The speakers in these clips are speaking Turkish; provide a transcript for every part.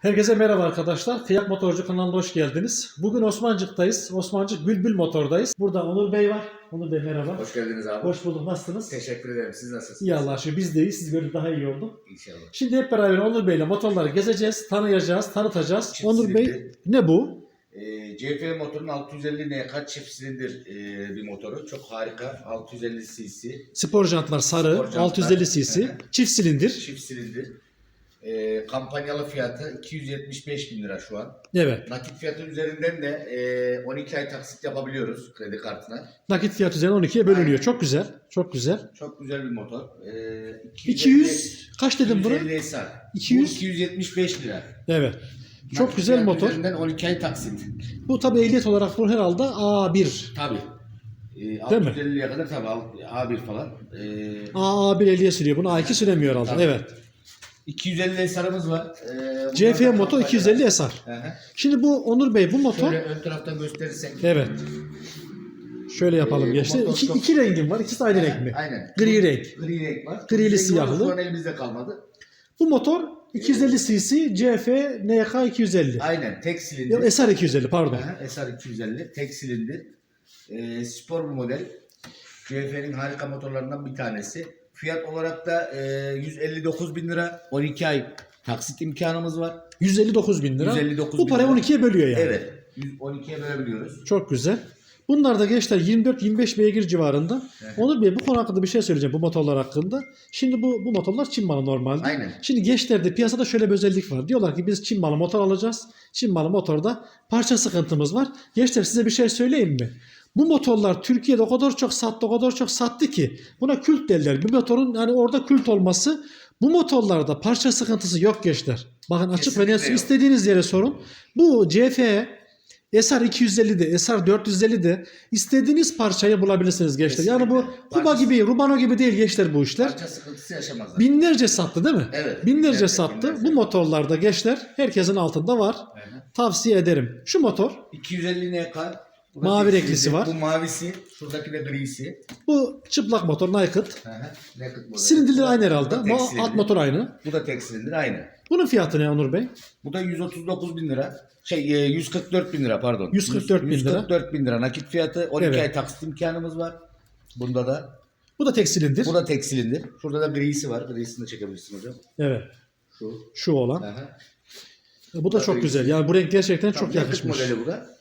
Herkese merhaba arkadaşlar. Kıyak Motorcu kanalına hoş geldiniz. Bugün Osmancık'tayız. Osmancık Bülbül Motor'dayız. Burada Onur Bey var. Onur Bey merhaba. Hoş geldiniz abi. Hoş bulduk. Nasılsınız? Teşekkür ederim. Siz nasılsınız? İyi Allah aşkına. Biz de iyi. Siz gördük daha iyi oldu. İnşallah. Şimdi hep beraber Onur Bey'le motorları gezeceğiz, tanıyacağız, tanıtacağız. Çift Onur Bey ne bu? Ee, CF motorun 650 NK çift silindir e, bir motoru. Çok harika. 650 cc. Spor jantlar sarı, Spor jantlar. 650 cc, çift silindir. Çift silindir. Ee, kampanyalı fiyatı 275 bin lira şu an. Evet. Nakit fiyatı üzerinden de e, 12 ay taksit yapabiliyoruz kredi kartına. Nakit fiyat üzerine 12'ye bölünüyor. Aynen. Çok güzel. Çok güzel. Çok güzel bir motor. Ee, 200 kaç dedim bunu? 250 SR. 200. Bu 275 lira. Evet. Çok Nakit güzel motor. Üzerinden 12 ay taksit. Bu tabi ehliyet olarak bu herhalde A1. Tabii. Ee, mi? 650'ye kadar tabii alt- A1 falan. Ee, A1 50'ye sürüyor. Bunu A2 süremiyor herhalde. Tabii. Evet. 250 SR'ımız var. Ee, CF motor kampanya- 250 SR. Şimdi bu Onur Bey bu motor Şöyle ön taraftan gösterirsek. evet. Şöyle yapalım Ee, bu gençler. motor İki, çok- iki rengim var. İkisi aynı renk mi? Aynen. Gri renk. Gri renk var. Grili, Rengi siyahlı. Şu an elimizde kalmadı. Bu motor 250 cc CF NK 250. Aynen. Tek Ya, silindir. SR 250 pardon. Hı hı, SR 250. Tek silindir. Ee, spor bir model. CF'nin harika motorlarından bir tanesi. Fiyat olarak da e, 159 bin lira. 12 ay taksit imkanımız var. 159 bin lira. 159 Bu bin parayı lira. 12'ye bölüyor yani. Evet. 112'ye bölebiliyoruz. Çok güzel. Bunlar da gençler 24-25 beygir civarında. Evet. Onur Bey bu konu hakkında bir şey söyleyeceğim bu motorlar hakkında. Şimdi bu bu motorlar Çin malı normalde. Aynen. Şimdi gençlerde piyasada şöyle bir özellik var. Diyorlar ki biz Çin malı motor alacağız. Çin malı motorda parça sıkıntımız var. Gençler size bir şey söyleyeyim mi? Bu motorlar Türkiye'de o kadar çok sattı, o kadar çok sattı ki buna kült derler. Bir motorun yani orada kült olması bu motorlarda parça sıkıntısı yok gençler. Bakın açık ve net Kesinlikle istediğiniz yere sorun. Bu CF SR 250'de, SR 450'de istediğiniz parçayı bulabilirsiniz gençler. Yani bu Kesinlikle. Kuba Parça- gibi, Rubano gibi değil gençler bu işler. Parça sıkıntısı yaşamazlar. Binlerce sattı değil mi? Evet. Binlerce Binlerce, sattı. binlerce. Bu motorlarda gençler herkesin altında var. Hı hı. Tavsiye ederim. Şu motor 250 NK. Bu da Mavi tek renklisi var. Bu mavisi. Şuradaki de grisi. bu çıplak motor Naked. Hı hı. Naked model. Silindirler Bu da- aynı bu herhalde. da tek Ama silindir. alt motor aynı. Bu da tek silindir aynı. Bunun fiyatı ne Onur Bey? Bu da 139 bin lira. Şey e, 144 bin lira pardon. 144 bin lira. 144 bin lira nakit fiyatı. 12 Evet. ay taksit imkanımız var. Bunda da. Bu da tek silindir. Bu da tek silindir. Şurada da grisi var. Grisini de çekebilirsin hocam. Evet. Şu. Şu olan. Hı. Bu da çok güzel. Yani bu renk gerçekten çok yakışmış. modeli bu da.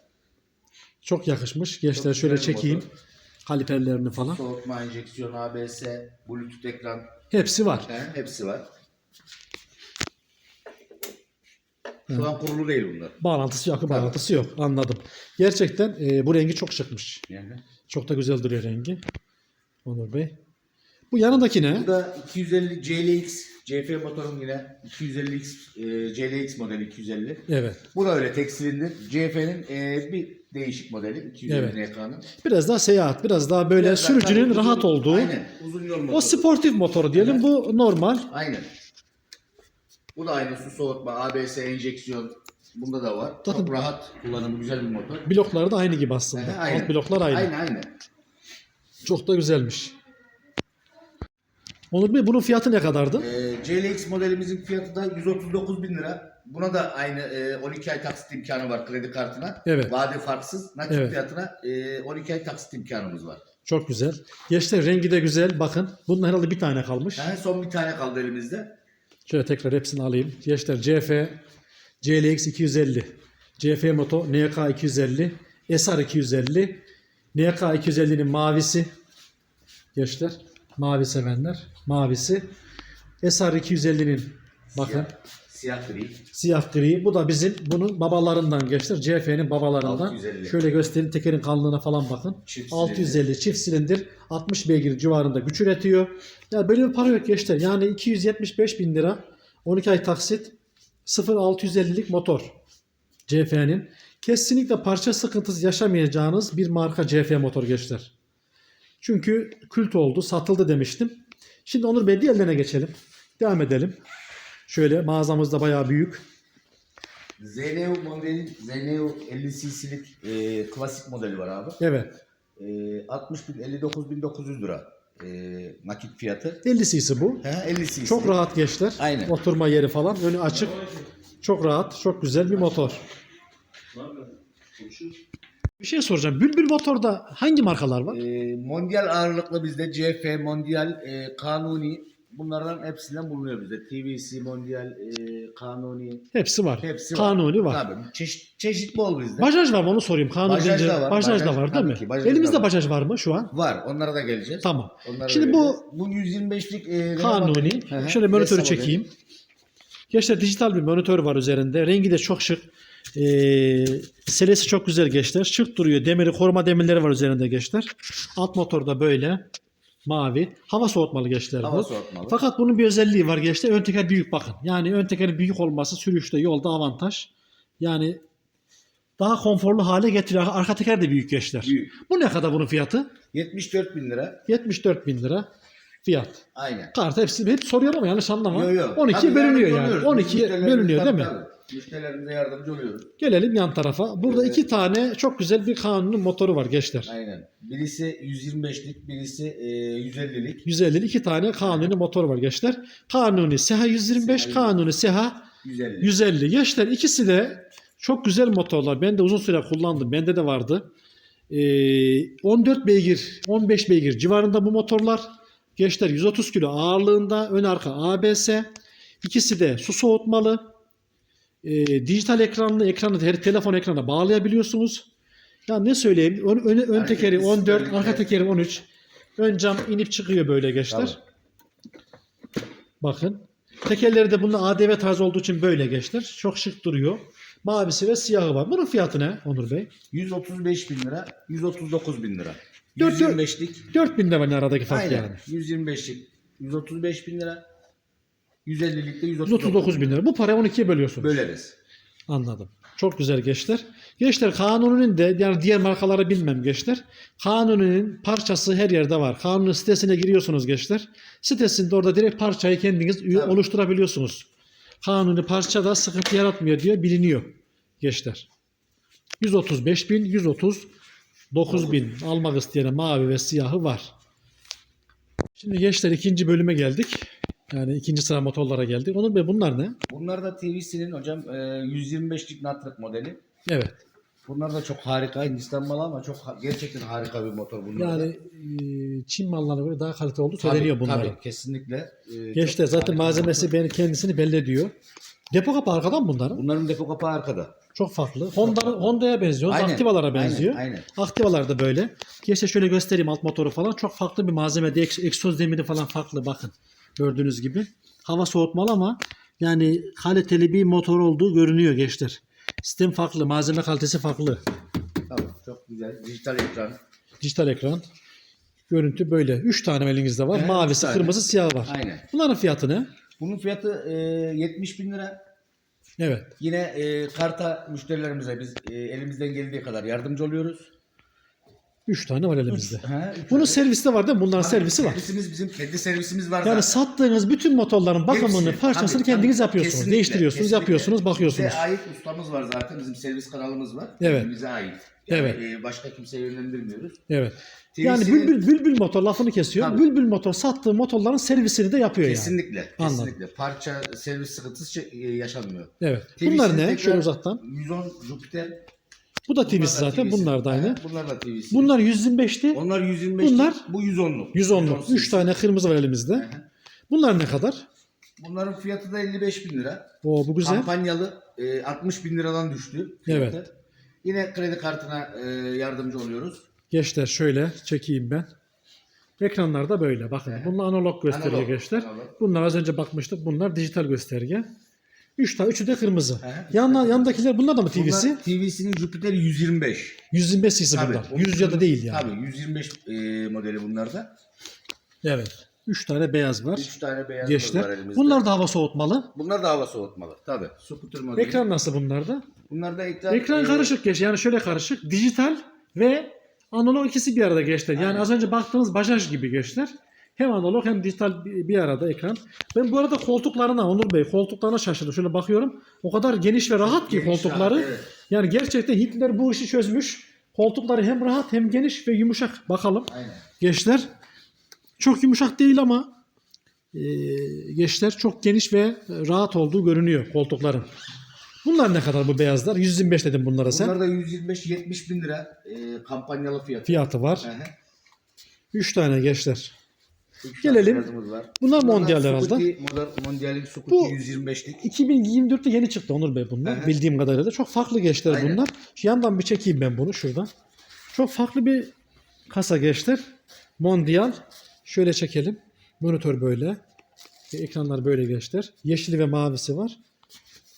Çok yakışmış. Gençler Çok şöyle güzel bir çekeyim. motor. Kaliperlerini falan. Soğutma, enjeksiyon, ABS, Bluetooth ekran. Hepsi var. He, hepsi var. Şu an kurulu değil bunlar. Bağlantısı yok. Bağlantısı yok. Anladım. Gerçekten e, bu rengi çok şıkmış. Yani. Çok da güzel duruyor rengi. Onur Bey. Bu yanındaki ne? Bu da 250 CLX, CF motorun yine 250X, e, CLX modeli 250. Evet. Bu da öyle tek silindir. CF'nin e, bir değişik modeli 250 Evet. NK'nın. Biraz daha seyahat, biraz daha böyle Biraz daha sürücünün uzun- rahat olduğu. Aynen. Uzun yol motoru. O sportif motoru diyelim. Evet. Bu normal. Aynen. Bu da aynı su soğutma, ABS, enjeksiyon. Bunda da var. Zaten- Çok rahat kullanımı güzel bir motor. Blokları da aynı gibi aslında. Aha, aynen. Alt bloklar aynı. Aynen aynen. Çok da güzelmiş. Onur Bey bunun fiyatı ne kadardı? Ee, CLX modelimizin fiyatı da 139 bin lira. Buna da aynı e, 12 ay taksit imkanı var kredi kartına. Evet. Vade farksız. Nakit Evet. fiyatına e, 12 ay taksit imkanımız var. Çok güzel. Gençler rengi de güzel. Bakın. Bunun herhalde bir tane kalmış. Yani son bir tane kaldı elimizde. Şöyle tekrar hepsini alayım. Gençler CF, CLX 250, CF Moto NK 250, SR 250, NK 250'nin mavisi. Gençler mavi sevenler. Mavisi. SR 250'nin bakın Siyah, siyah gri. siyah gri. Bu da bizim bunun babalarından gençler. CF'nin babalarından. 650. Şöyle göstereyim tekerin kalınlığına falan bakın. Çift 650 çift silindir 60 beygir civarında güç üretiyor. Ya böyle bir para yok gençler. Yani 275 bin lira 12 ay taksit 0.650'lik motor CF'nin. Kesinlikle parça sıkıntısı yaşamayacağınız bir marka CF motor gençler. Çünkü kült oldu, satıldı demiştim. Şimdi Onur Bey diğerlerine geçelim. Devam edelim. Şöyle mağazamız da bayağı büyük. ZNU modelin ZNU 50 cc'lik e, klasik modeli var abi. Evet. E, 60 bin 59 bin 900 lira e, nakit fiyatı. 50 cc bu. He, 50 cc. Çok rahat gençler. Aynen. Oturma yeri falan. Önü açık. Çok rahat, çok güzel bir motor. Bir şey soracağım. Bülbül motorda hangi markalar var? Ee, mondial ağırlıklı bizde CF, Mondial, e, Kanuni bunlardan hepsinden bulunuyor bizde. TVC, Mondial, e, Kanuni Hepsi var. hepsi var. Kanuni var. Tabii çeşit, çeşit bol bizde. Bajaj var mı onu sorayım. Kanuni Bajaj deyince da var, Bajaj da Bajaj var değil tabii mi? ki, Bajaj da Elimizde var. Bajaj var mı şu an? Var. Onlara da geleceğiz. Tamam. Onlara da Şimdi bu geleceğiz. bu 125'lik e, Kanuni. Hı hı. Şöyle monitörü çekeyim. Gençler dijital bir monitör var üzerinde. Rengi de çok şık. Ee, selesi çok güzel gençler. Şık duruyor. Demiri, koruma demirleri var üzerinde gençler. Alt motor da böyle. Mavi. Hava soğutmalı gençler Hava bu. soğutmalı. Fakat bunun bir özelliği var gençler. Ön teker büyük bakın. Yani ön tekerin büyük olması sürüşte yolda avantaj. Yani daha konforlu hale getiriyor. Arka teker de büyük gençler. Büyük. Bu ne kadar bunun fiyatı? 74 bin lira. 74 bin lira fiyat. Aynen. Kart hepsi hep soruyorum ama yanlış anlama. Yo, yo. 12 Tabii bölünüyor yani. oluyoruz. 12 Müşterilerimize bölünüyor değil mi? tabii. Müşterilerimize yardımcı oluyoruz. Gelelim yan tarafa. Burada Evet. iki tane çok güzel bir kanuni motoru var gençler. Aynen. Birisi 125'lik, birisi e, 150'lik. 150'li iki tane kanuni motor var gençler. Kanuni SEHA 125, SEHA kanuni SEHA 150. 150. Gençler ikisi de çok güzel motorlar. Ben de uzun süre kullandım. Bende de vardı. Ee, 14 beygir, 15 beygir civarında bu motorlar. Gençler 130 kilo ağırlığında. Ön arka ABS. İkisi de su soğutmalı. Ee, dijital ekranlı ekranı her telefon ekranına bağlayabiliyorsunuz. Ya ne söyleyeyim? Ön, ön, ön tekeri 14, süperlikle. arka tekeri 13. Ön cam inip çıkıyor böyle gençler. Bakın. Tekerleri de bunun ADV tarzı olduğu için böyle gençler. Çok şık duruyor. Mavisi ve siyahı var. Bunun fiyatı ne Onur Bey? 135 bin lira, 139 bin lira. Dört- dört- 125'lik. 4000 de var aradaki fark Aynen. yani. 125'lik 135 bin lira. 150'lik de 139 139 bin lira. Bu parayı 12'ye bölüyorsunuz. Böleriz. Anladım. Çok güzel gençler. Gençler Kanuni'nin de yani diğer markaları bilmem gençler. Kanuni'nin parçası her yerde var. Kanuni sitesine giriyorsunuz gençler. Sitesinde orada direkt parçayı kendiniz üye Tabii. oluşturabiliyorsunuz. Kanuni parçada sıkıntı yaratmıyor diye biliniyor gençler. 135 bin, 139 bin almak isteyene mavi ve siyahı var. Şimdi gençler ikinci bölüme geldik. Yani ikinci sıra motorlara geldik. Onur Bey bunlar ne? Bunlar da TVC'nin hocam e, 125'lik Natrak modeli. Evet. Bunlar da çok harika. Hindistan malı ama çok ha- gerçekten harika bir motor bunlar. da. Yani e, Çin mallarına göre daha kalite olduğu Tabii, söyleniyor bunların. Tabii kesinlikle. e, Gençler çok zaten harika malzemesi motor. beni kendisini belli ediyor. Depo kapağı arkadan bunların. Bunların depo kapağı arkada. Çok farklı. Honda, Honda'ya benziyor. Aynen, Aktivalara benziyor. Aynen, aynen. Aktivalar da böyle. Gençler şöyle göstereyim alt motoru falan. Çok farklı bir malzeme. De, egzoz demiri falan farklı bakın. Gördüğünüz gibi. Hava soğutmalı ama yani kaliteli bir motor olduğu görünüyor gençler. Sistem farklı. Malzeme kalitesi farklı. Tabii çok güzel. Dijital ekran. Dijital ekran. Görüntü böyle. 3 tane elinizde var. Evet, Mavisi, kırmızı, siyah var. Aynen. Bunların fiyatı ne? Bunun fiyatı e, 70 bin lira. Evet. Yine e, karta müşterilerimize biz e, elimizden geldiği kadar yardımcı oluyoruz. 3 tane var elimizde. Ha, üç Bunun tane. servisi de var değil mi? Bunların Tabii, servisi var. Servisimiz bizim kendi servisimiz var Yani zaten. sattığınız bütün motorların bakımını, Hepsi, parçasını tabii, kendiniz tabii, yapıyorsunuz. kesinlikle, Değiştiriyorsunuz, kesinlikle. yapıyorsunuz, bakıyorsunuz. Bize ait ustamız var zaten. Bizim servis kanalımız var. Evet. Bize ait. Evet. e, başka kimseye yönlendirmiyoruz. Evet. Yani bülbül bülbül motor lafını kesiyor. Tabii. Bülbül motor sattığı motorların servisini de yapıyor yani. Kesinlikle. Anladım. Kesinlikle. Parça servis sıkıntısı e, yaşanmıyor. Evet. Bunlar ne? tekrar Şöyle uzaktan. 110 Jupiter. Bu da Bunlar TV'si zaten. TVC. Bunlar da aynı. Ha, Bunlar da TVC. Bunlar 125'ti. Onlar 125. Bunlar- bu 110'luk. 110'luk. 3 tane kırmızı var elimizde. Hı. Bunlar ne kadar? Bunların fiyatı da 55 bin lira. Oo bu güzel. Kampanyalı e, 60 bin liradan düştü. Evet. fiyatı. Yine kredi kartına e, yardımcı oluyoruz. Gençler şöyle çekeyim ben. Ekranlarda böyle bakın. Bunlar analog gösteriyor Analog, gençler. analog. Bunlar az önce bakmıştık. Bunlar dijital gösterge. 3 tane, üçü de kırmızı. He. Yanına, yanındakiler bunlar da mı TV'si? Bunlar TV'sinin Jupiter 125. 125 cc bunlar. Tabii, 100 ya da değil yani. Tabii 125 e, modeli bunlarda. Evet. 3 tane beyaz var. 3 tane beyaz var Gençler. elimizde. Bunlar da hava soğutmalı. Bunlar da hava soğutmalı. Tabii. Scooter modeli. Ekran nasıl bunlarda? Bunlar da ekran. Ekran e, karışık geç. Yani şöyle karışık. Dijital ve analog ikisi bir arada gençler. Yani Aynen. az önce baktığınız bajaj gibi gençler. Hem analog hem dijital bir arada ekran. Ben bu arada koltuklarına Onur Bey koltuklarına şaşırdım. Şöyle bakıyorum. O kadar geniş ve rahat ki Geniş, koltukları. rahat, evet. Yani gerçekten Hitler bu işi çözmüş. Koltukları hem rahat hem geniş ve yumuşak. Bakalım. Aynen. Gençler çok yumuşak değil ama e, gençler çok geniş ve rahat olduğu görünüyor koltukların. Bunlar ne kadar bu beyazlar? 125 dedim bunlara sen. Bunlar da 125-70 bin lira e, kampanyalı fiyatı. Fiyatı var. Hı hı. 3 tane gençler. Üç Gelelim. beyazımız var. Bunlar herhalde. Scuti, Modern- Mondial'in Scuti Bu- 125'lik. 2024'te yeni çıktı Onur Bey bunlar. Hı hı. Bildiğim kadarıyla. Çok farklı gençler Aynen. bunlar. Şu yandan bir çekeyim ben bunu şuradan. Çok farklı bir kasa gençler. Mondial. Şöyle çekelim. Monitör böyle. Ekranlar böyle gençler. Yeşili ve mavisi var.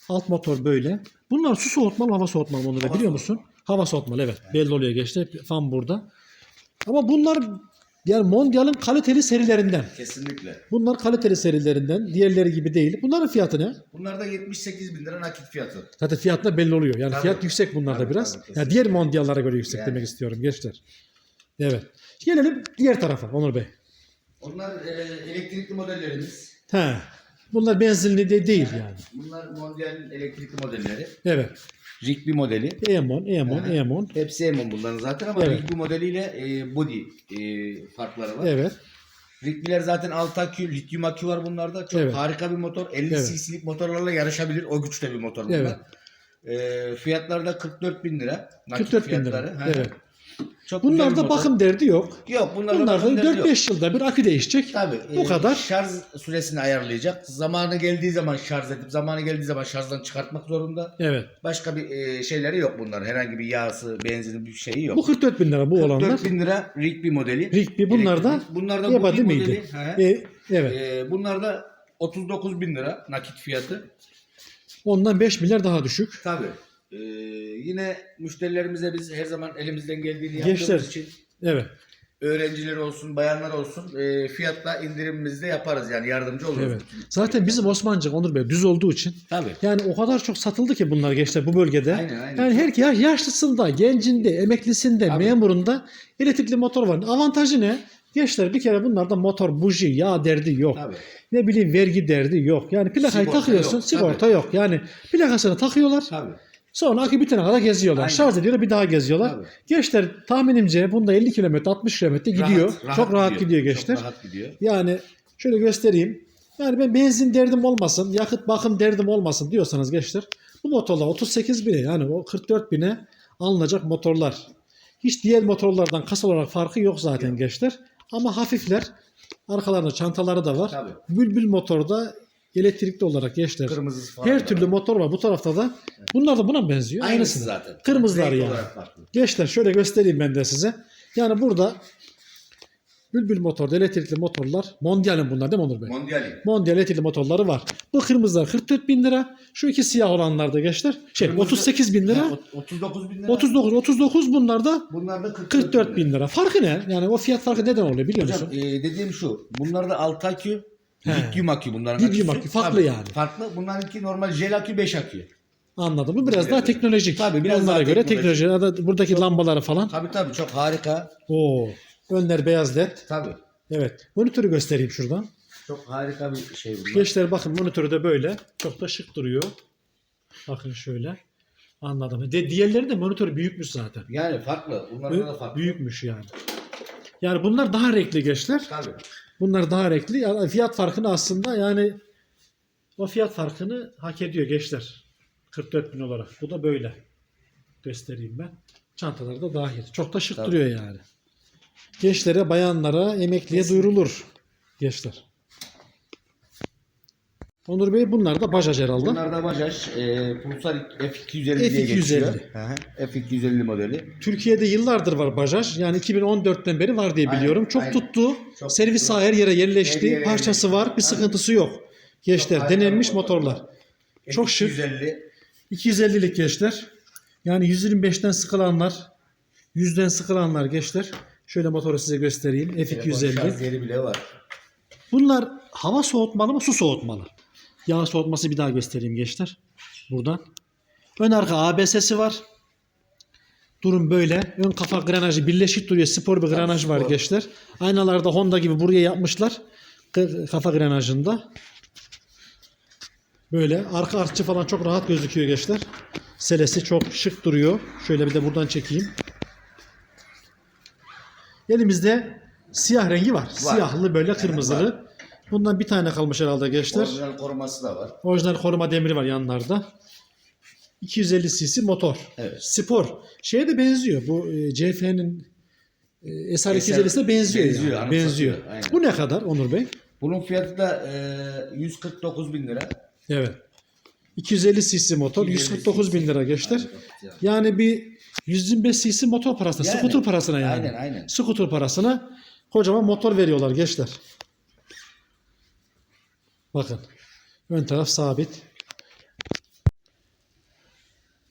Alt motor böyle. Bunlar su soğutmalı, hava soğutmalı Hava biliyor musun? Hava soğutmalı evet. Belli oluyor gençler. Fan burada. Ama bunlar yani Mondial'ın kaliteli serilerinden. Kesinlikle. Bunlar kaliteli serilerinden. Diğerleri gibi değil. Bunların fiyatı ne? Bunlar da 78 bin lira nakit fiyatı. Zaten fiyatla belli oluyor. Yani Tabii. fiyat yüksek bunlarda Tabii, biraz. tabii, yani kesinlikle. diğer mondiallara göre yüksek Yani. demek istiyorum gençler. Evet. Gelelim diğer tarafa Onur Bey. Onlar e, elektrikli modellerimiz. He. Bunlar benzinli de değil yani. Bunlar Mondial'in elektrikli modelleri. Evet. Rigby modeli. E-mon, E-mon, hı. E-mon. Hepsi Emon bunların zaten ama Evet. Rigby modeliyle e, body e, farkları var. Evet. Rigby'ler zaten 6 akü, lityum akü var bunlarda. Çok Evet. harika bir motor. 50 Evet. cc'lik motorlarla yarışabilir. O güçte bir motor bunlar. Evet. E, fiyatları da 44 bin lira. Nakit 44 bin lira. Hı. Evet. Çok Bunlarda bakım derdi yok. Yok bunlarda, Bunlarda bakım derdi yok. 4-5 yılda bir akü değişecek. Tabii. Bu e, kadar. Şarj süresini ayarlayacak. Zamanı geldiği zaman şarj edip zamanı geldiği zaman şarjdan çıkartmak zorunda. Evet. Başka bir e, şeyleri yok bunların. Herhangi bir yağsı, benzini bir şeyi yok. Bu 44 bin lira bu 44 olanlar. bin lira Rigby modeli. Rigby bunlar da. Bunlar da miydi? modeli. E, evet. E, bunlar da 39 bin lira nakit fiyatı. Ondan 5 milyar daha düşük. Tabii. E, yine müşterilerimize biz her zaman elimizden geldiğini yaptığımız Gençler. için Evet. öğrenciler olsun, bayanlar olsun e, fiyatla indirimimizde yaparız yani yardımcı oluruz. Evet. Zaten bizim Osmancık Onur Bey düz olduğu için Tabii. yani o kadar çok satıldı ki bunlar gençler bu bölgede. Aynen aynen. Yani her yaş, yaşlısında, gencinde, emeklisinde, Tabii. memurunda elektrikli motor var. Avantajı ne? Gençler bir kere bunlarda motor, buji, yağ derdi yok. Tabii. Ne bileyim vergi derdi yok. Yani plakayı Sigorta takıyorsun, yok, sigorta yok. Yani plakasını takıyorlar. Tabii. Sonra akü bitene kadar geziyorlar. Aynen. Şarj ediyorlar bir daha geziyorlar. Tabii. Gençler tahminimce bunda 50 kilometre 60 kilometre gidiyor. Çok rahat gidiyor gençler. Çok rahat gidiyor. Yani şöyle göstereyim. Yani ben benzin derdim olmasın, yakıt bakım derdim olmasın diyorsanız gençler bu motorlar 38 bine yani o 44 bine alınacak motorlar. Hiç diğer motorlardan kasa olarak farkı yok zaten Yok. gençler. Ama hafifler. Arkalarında çantaları da var. Tabii. Bülbül motorda elektrikli olarak gençler. Kırmızısı falan. Her da türlü var. motor var bu tarafta da. Bunlar da buna benziyor. Aynısı zaten. Kırmızılar Renk yani. olarak farklı. Gençler şöyle göstereyim ben de size. Yani burada Bülbül motorda elektrikli motorlar. Mondial'in bunlar değil mi Onur Bey? Mondiali. Mondial elektrikli motorları var. Bu kırmızılar 44 bin lira. Şu iki siyah olanlar da gençler. Şey Kırmızı- 38 bin lira. Ha, ot- 39 bin lira. 39 39 bunlar da Bunlar da 44, 44 bin lira. Farkı ne? Yani o fiyat farkı neden oluyor biliyor Hocam musun? e, dediğim şu. Bunlar da 6 akü. Lityum akü bunların Lityum akü, farklı Tabii, yani. Farklı. Bunlarınki normal jel akü 5 akü. Anladım. Bu biraz daha teknolojik. Tabii, biraz Onlara daha göre teknolojik. teknoloji. Ya da buradaki lambaları falan. Tabii tabii çok harika. Oo. Önler beyaz led. Tabii. Evet. Monitörü göstereyim şuradan. Çok harika bir şey bunlar. Gençler bakın monitörü de böyle. Çok da şık duruyor. Bakın şöyle. Anladım. De, diğerleri de monitörü büyükmüş zaten. Yani farklı. Bunlardan da farklı. Büyükmüş yani. Yani bunlar daha renkli gençler. Tabii. Bunlar daha renkli. Yani fiyat farkını aslında yani o fiyat farkını hak ediyor gençler. 44 bin olarak. Bu da böyle. Göstereyim ben. Çantalar da dahil. Çok da şık Tabii. duruyor yani. Gençlere, bayanlara, emekliye duyurulur. Gençler. Onur Bey bunlar da bajaj herhalde. Bunlar da Bajaj e, Pulsar F250 diye F250. geçiyor. Hı hı. F250 modeli. Türkiye'de yıllardır var bajaj. Yani 2014'ten beri var diye Aynen, biliyorum. Çok aynen. tuttu. Çok Servis tuttu. her yere yerleşti. Her yere Parçası yerleşti. var. Bir Aynen. sıkıntısı yok. Gençler Çok denenmiş motorlar. Çok şık. F250. 250'lik gençler. Yani 125'ten sıkılanlar, 100'den sıkılanlar gençler. Şöyle motoru size göstereyim. Telefon şarj F250. yeri bile var. Bunlar hava soğutmalı mı, su soğutmalı? Yağ soğutması bir daha göstereyim gençler. Buradan. Ön arka ABS'si var. Durum böyle. Ön kafa granajı birleşik duruyor. Spor bir granaj var gençler. Aynalarda Honda gibi buraya yapmışlar. Kafa granajında. Böyle. Arka artçı falan çok rahat gözüküyor gençler. Selesi çok şık duruyor. Şöyle bir de buradan çekeyim. Elimizde siyah rengi var. Siyahlı böyle kırmızılı. Bundan bir tane kalmış herhalde gençler. Orijinal koruması da var. Orijinal koruma demiri var yanlarda. 250 cc motor. Evet. Spor. Şeye de benziyor. Bu e, CF'nin e, SR 250'sine benziyor. benziyor, yani. benziyor. Aynen. Bu ne kadar Onur Bey? Bunun fiyatı da e, 149 bin lira. Evet. 250 cc motor 250 149 bin lira gençler. Aynen. Yani bir 125 cc motor parasına, Yani. scooter parasına yani. Aynen aynen. Scooter parasına kocaman motor veriyorlar gençler. Bakın. Ön taraf sabit.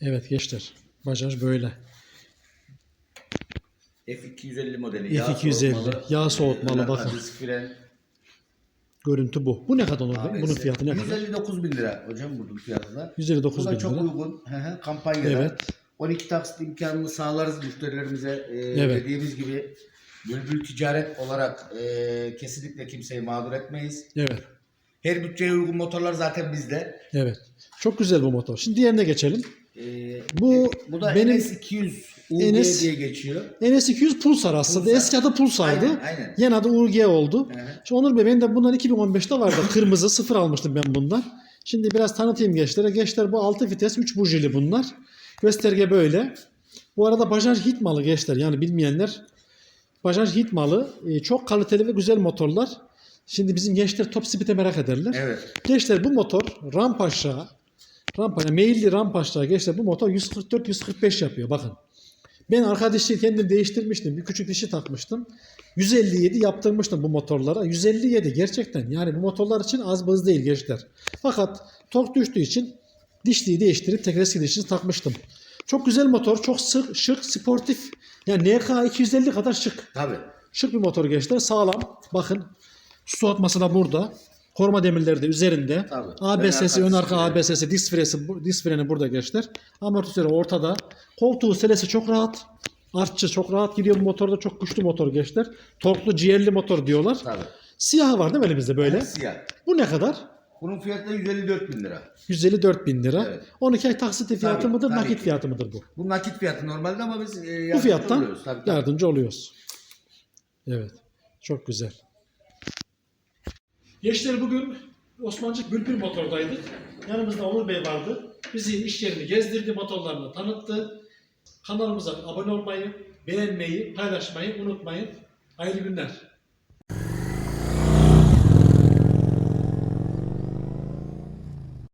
Evet gençler. Bajaj böyle. F250 modeli. F250, yağ soğutmalı, e, bakın. fren. Görüntü bu. Bu ne kadar olur? ABS. Bunun fiyatı ne kadar? 159 bin lira hocam bunun fiyatı da. 159 Bu da bin çok lira. uygun. Kampanyada. Evet. 12 taksit imkanını sağlarız müşterilerimize. Ee, Evet. Dediğimiz gibi bülbül ticaret olarak e, kesinlikle kimseyi mağdur etmeyiz. Evet. Her bütçeye uygun motorlar zaten bizde. Evet. Çok güzel bu motor. Şimdi diğerine geçelim. Ee, Bu bu da benim- NS200 UG NS diye geçiyor. NS200 Pulsar aslında. Pulsar. Eski adı Pulsar'dı. Aynen, aynen. Yeni adı UG oldu. Hı. Şimdi Onur Bey benim de bundan 2015'te vardı. Kırmızı sıfır almıştım ben bundan. Şimdi biraz tanıtayım gençlere. Gençler bu 6 vites 3 bujili bunlar. Gösterge böyle. Bu arada Bajaj hit malı gençler. Yani bilmeyenler Bajaj hit malı. e, çok kaliteli ve güzel motorlar. Şimdi bizim gençler top speed'e merak ederler. Evet. Gençler bu motor ramp aşağı rampa yani meyilli ramp aşağı gençler bu motor 144-145 yapıyor bakın. Ben arka dişi kendim değiştirmiştim. Bir küçük dişi takmıştım. 157 yaptırmıştım bu motorlara. 157 gerçekten. Yani bu motorlar için az bız değil gençler. Fakat tork düştüğü için dişliği değiştirip tekrar eski dişini takmıştım. Çok güzel motor. Çok sık, şık, sportif. Yani NK 250 kadar şık. Tabii. Şık bir motor gençler. Sağlam. Bakın. Su soğutması da burada. Koruma demirleri de üzerinde. Tabii. ABS'si, Ön arka ABS'si, disk freni, disk freni burada gençler. Amortisörü ortada. Koltuğu selesi çok rahat. Artçı çok rahat gidiyor bu motorda. Çok güçlü motor gençler. Torklu ciğerli motor diyorlar. Tabii. Siyahı var değil mi elimizde böyle? Siyah. Bu ne kadar? Bunun fiyatı da 154 bin lira. 154 bin lira. Evet. 12 ay taksitli fiyatı Tabii, mıdır, tabii nakit ki. fiyatı mıdır bu? Bu nakit fiyatı normalde ama biz e, Bu fiyattan oluyoruz. Tabii, tabii. yardımcı oluyoruz. Evet. Çok güzel. Gençler bugün Osmancık Bülbül Motor'daydık. Yanımızda Onur Bey vardı. Bizi iş yerini gezdirdi, motorlarını tanıttı. Kanalımıza abone olmayı, beğenmeyi, paylaşmayı unutmayın. Hayırlı günler.